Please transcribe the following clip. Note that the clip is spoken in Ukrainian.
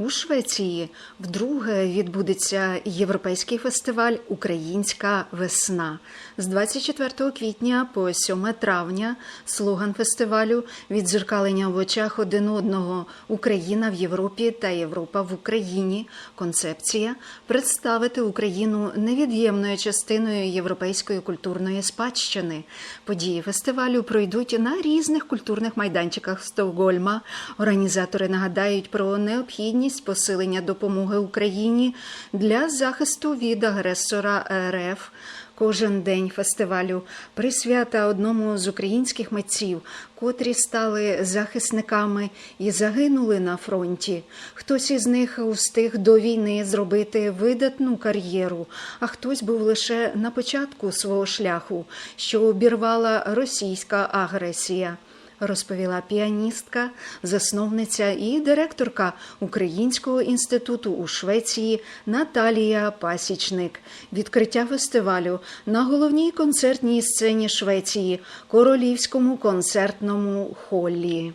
У Швеції вдруге відбудеться європейський фестиваль Українська весна з 24 квітня по 7 травня. Слоган фестивалю відзеркалення в очах один одного Україна в Європі та Європа в Україні. Концепція представити Україну невід'ємною частиною європейської культурної спадщини. Події фестивалю пройдуть на різних культурних майданчиках Стокгольма. Організатори нагадають про необхідність посилення допомоги Україні для захисту від агресора РФ. Кожен день фестивалю присвята одному з українських митців, котрі стали захисниками і загинули на фронті. Хтось із них устиг до війни зробити видатну кар'єру, а хтось був лише на початку свого шляху, що обірвала російська агресія розповіла піаністка, засновниця і директорка Українського інституту у Швеції Наталія Пасічник. Відкриття фестивалю на головній концертній сцені Швеції Королівському концертному холлі.